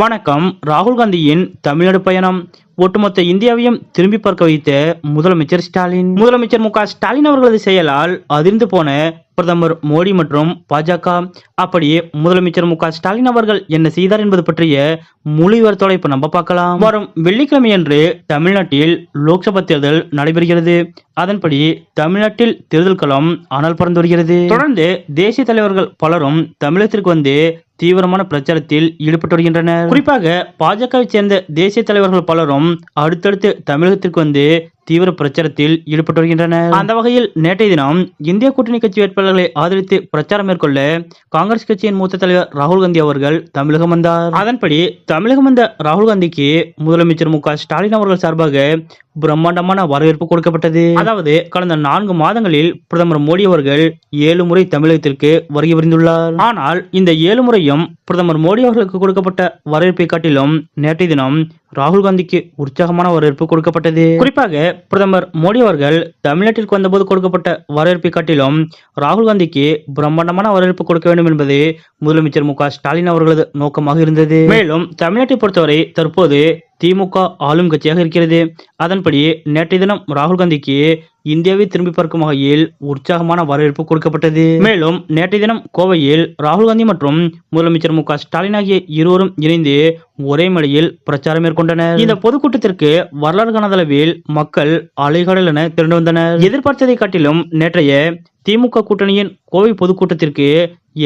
வணக்கம். ராகுல் காந்தியின் தமிழ்நாடு பயணம். ஒட்டுமொத்த இந்தியாவையும் திரும்பி பார்க்க வைத்த முதலமைச்சர் ஸ்டாலின். முதலமைச்சர் மு ஸ்டாலின் அவர்களது செயலால் அதிர்ந்து போன பிரதமர் மோடி மற்றும் பாஜக. அப்படியே முதலமைச்சர் மு ஸ்டாலின் அவர்கள் என்ன செய்தார் என்பது பற்றிய முழு விவரத்தோட இப்ப நம்ம பார்க்கலாம். வரும் வெள்ளிக்கிழமையன்று தமிழ்நாட்டில் லோக்சபா தேர்தல் நடைபெறுகிறது. அதன்படி தமிழ்நாட்டில் தேர்தல் களம் அனல் பறந்து வருகிறது. தொடர்ந்து தேசிய தலைவர்கள் பலரும் தமிழகத்திற்கு வந்து தீவிரமான பிரச்சாரத்தில் ஈடுபட்டு வருகின்றனர். குறிப்பாக பாஜகவை சேர்ந்த தேசிய தலைவர்கள் பலரும் அடுத்தடுத்து தமிழகத்திற்கு வந்து தீவிர பிரச்சாரத்தில் ஈடுபட்டு வருகின்றனர். அந்த வகையில் நேற்றைய தினம் இந்திய கூட்டணி கட்சி வேட்பாளர்களை ஆதரித்து பிரச்சாரம் மேற்கொள்ள காங்கிரஸ் கட்சியின் மூத்த தலைவர் ராகுல் காந்தி அவர்கள் தமிழகம் வந்தார். அதன்படி தமிழகம் வந்த ராகுல் காந்திக்கு முதலமைச்சர் மு க ஸ்டாலின் அவர்கள் சார்பாக பிரம்மாண்டமான வரவேற்பு கொடுக்கப்பட்டது. அதாவது கடந்த நான்கு மாதங்களில் பிரதமர் மோடி அவர்கள் ஏழு முறை தமிழகத்திற்கு வருகை புரிந்துள்ளார். ஆனால் இந்த ஏழு முறையும் பிரதமர் மோடி அவர்களுக்கு கொடுக்கப்பட்ட வரவேற்பை காட்டிலும் நேற்றைய தினம் ராகுல் காந்திக்கு உற்சாகமான வரவேற்பு கொடுக்கப்பட்டது. குறிப்பாக பிரதமர் மோடி அவர்கள் தமிழ்நாட்டிற்கு வந்தபோது கொடுக்கப்பட்ட வரவேற்பை காட்டிலும் ராகுல் காந்திக்கு பிரம்மாண்டமான வரவேற்பு கொடுக்க வேண்டும் என்பது முதலமைச்சர் மு க ஸ்டாலின் அவர்களது நோக்கமாக இருந்தது. மேலும் தமிழ்நாட்டை பொறுத்தவரை தற்போது திமுக ஆளும் கட்சியாக இருக்கிறது. அதன்படி நேற்றைய தினம் ராகுல் காந்திக்கு இந்தியாவை திரும்பி பார்க்கும் வகையில் உற்சாகமான வரவேற்பு கொடுக்கப்பட்டது. மேலும் நேற்றைய தினம் கோவையில் ராகுல் காந்தி மற்றும் முதலமைச்சர் மு ஸ்டாலின் ஆகிய இருவரும் இணைந்து ஒரே மலையில் பிரச்சாரம் மேற்கொண்டனர். இந்த பொதுக்கூட்டத்திற்கு வரலாறு காணாத அளவில் மக்கள் அலைகடல் என திரண்டு வந்தனர். எதிர்பார்த்ததை காட்டிலும் நேற்றைய திமுக கூட்டணியின் கோவை பொதுக்கூட்டத்திற்கு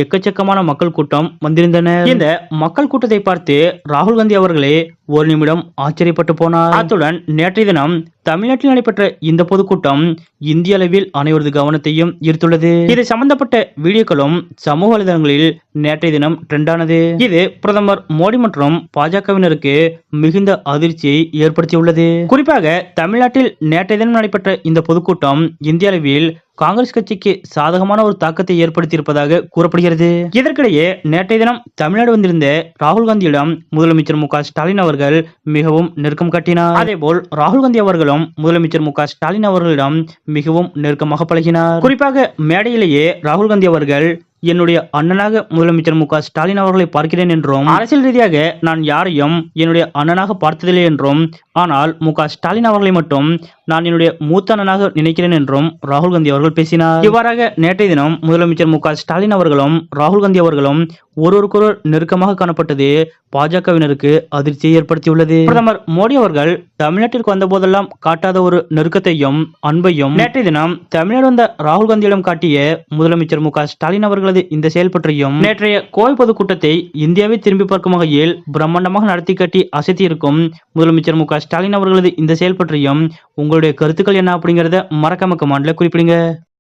எக்கச்சக்கமான மக்கள் கூட்டம் வந்திருந்தனர் இந்த மக்கள் கூட்டத்தை பார்த்து ராகுல் காந்தி அவர்களே ஒரு நிமிடம் ஆச்சரியப்பட்டு போனார். அத்துடன் நேற்றைய தினம் தமிழ்நாட்டில் நடைபெற்ற இந்த பொதுக்கூட்டம் இந்திய அளவில் அனைவரது கவனத்தையும் ஈர்த்துள்ளது. இது சம்பந்தப்பட்ட வீடியோக்களும் சமூக வலைதளங்களில் நேற்றைய தினம் ட்ரெண்டானது இது பிரதமர் மோடி மற்றும் பாஜகவினருக்கு மிகுந்த அதிர்ச்சியை ஏற்படுத்தியுள்ளது. குறிப்பாக தமிழ்நாட்டில் நேற்றைய தினம் நடைபெற்ற இந்த பொதுக்கூட்டம் இந்திய அளவில் காங்கிரஸ் கட்சிக்கு சாதகமான ஒரு தாக்கத்தை ஏற்படுத்தியிருப்பதாக கூறப்படுகிறது. இதற்கிடையே நேற்றைய தினம் தமிழ்நாடு வந்திருந்த ராகுல் காந்தியிடம் முதலமைச்சர் மு ஸ்டாலின் அவர்கள் மிகவும் நெருக்கம் காட்டினார். அதேபோல் ராகுல் காந்தி அவர்களும் முதலமைச்சர் மு ஸ்டாலின் அவர்களிடம் மிகவும் நெருக்கமாக பழகினார். குறிப்பாக மேடையிலேயே ராகுல் காந்தி அவர்கள் என்னுடைய அண்ணனாக முதலமைச்சர் மு ஸ்டாலின் அவர்களை பார்க்கிறேன் என்றும் அரசியல் ரீதியாக நான் யாரையும் என்னுடைய அண்ணனாக பார்த்ததில்லை என்றும் ஆனால் மு ஸ்டாலின் அவர்களை மட்டும் நான் என்னுடைய மூத்த அண்ணனாக நினைக்கிறேன் என்றும் ராகுல் காந்தி அவர்கள் பேசினார். இவ்வாறாக நேற்றைய தினம் முதலமைச்சர் மு ஸ்டாலின் அவர்களும் ராகுல் காந்தி அவர்களும் ஒருவருக்கொருவர் நெருக்கமாக காணப்பட்டது பாஜகவினருக்கு அதிர்ச்சியை ஏற்படுத்தியுள்ளது. பிரதமர் மோடி அவர்கள் தமிழ்நாட்டிற்கு வந்த போதெல்லாம் காட்டாத ஒரு நெருக்கத்தையும் அன்பையும் நேற்றைய தினம் தமிழ்நாடு வந்த ராகுல் காந்தியிடம் காட்டிய முதலமைச்சர் மு ஸ்டாலின் அவர்களது இந்த செயல் பற்றியும் நேற்றைய கோவை பொதுக்கூட்டத்தை இந்தியாவை திரும்பி பார்க்கும் வகையில் பிரம்மாண்டமாக நடத்தி காட்டி அசைத்திருக்கும் முதலமைச்சர் மு க ஸ்டாலின் அவர்களது இந்த செயல் பற்றியும் உங்களுடைய கருத்துக்கள் என்ன அப்படிங்கறத மறக்காம கமாண்ட்ல குறிப்பிடுங்க.